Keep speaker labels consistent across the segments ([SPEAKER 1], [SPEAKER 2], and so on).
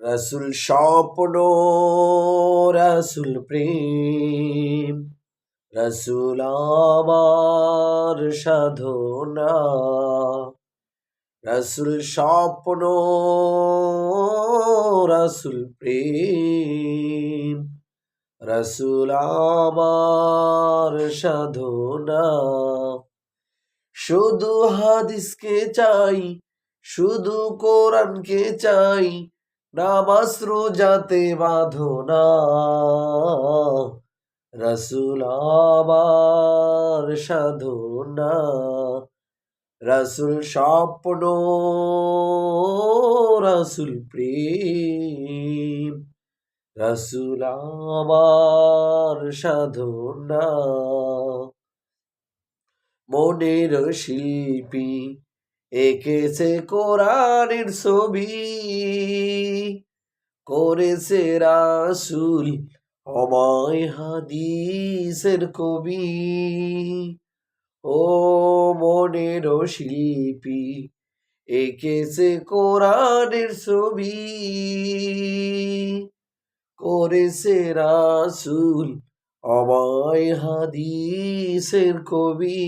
[SPEAKER 1] রসুল স্বপ্ন, রসুল প্রেম, রসুল আমার সাধনা, রসুল স্বপ্ন, রসুল প্রেম, রসুল আমার সাধনা। শুধু হাদিসকে চাই, শুধু কোরআনকে চাই নামাজ রোজাতে বাঁধো না। রসুল আমার সাধনা রসুল স্বপ্ন, রসুল প্রেম। রসুল আমার সাধনা মনের শিল্পী এঁকেছে কোরআনের ছবি, করেছে রাসুল অময় হাদিসের কবি। ও মনের শিল্পী, এঁকেছে কোরআনের ছবি, করেছে রাসুল অময় হাদিসের কবি।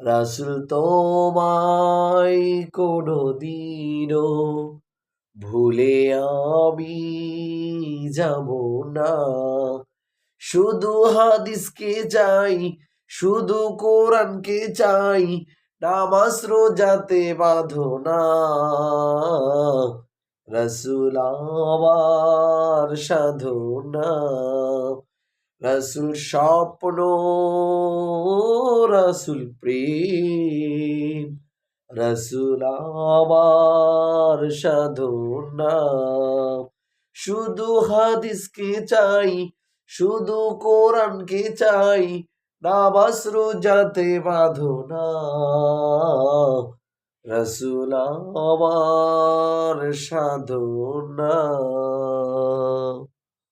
[SPEAKER 1] রাসুল তোমায় কোনো দিনও ভুলে আমি যাব না। শুধু হাদিসকে চাই, শুধু কোরআনকে চাই, নামাজ রোজাতে বাঁধো না। রসুল আমার সাধনা, রসুল স্বপ্ন রসুল প্রেম, রসুল আমার সাধনা শুধু হাদিসকে চাই, শুধু কোরআনকে চাই, নামাজ রোজাতে বাঁধো না। রসুল আমার সাধনা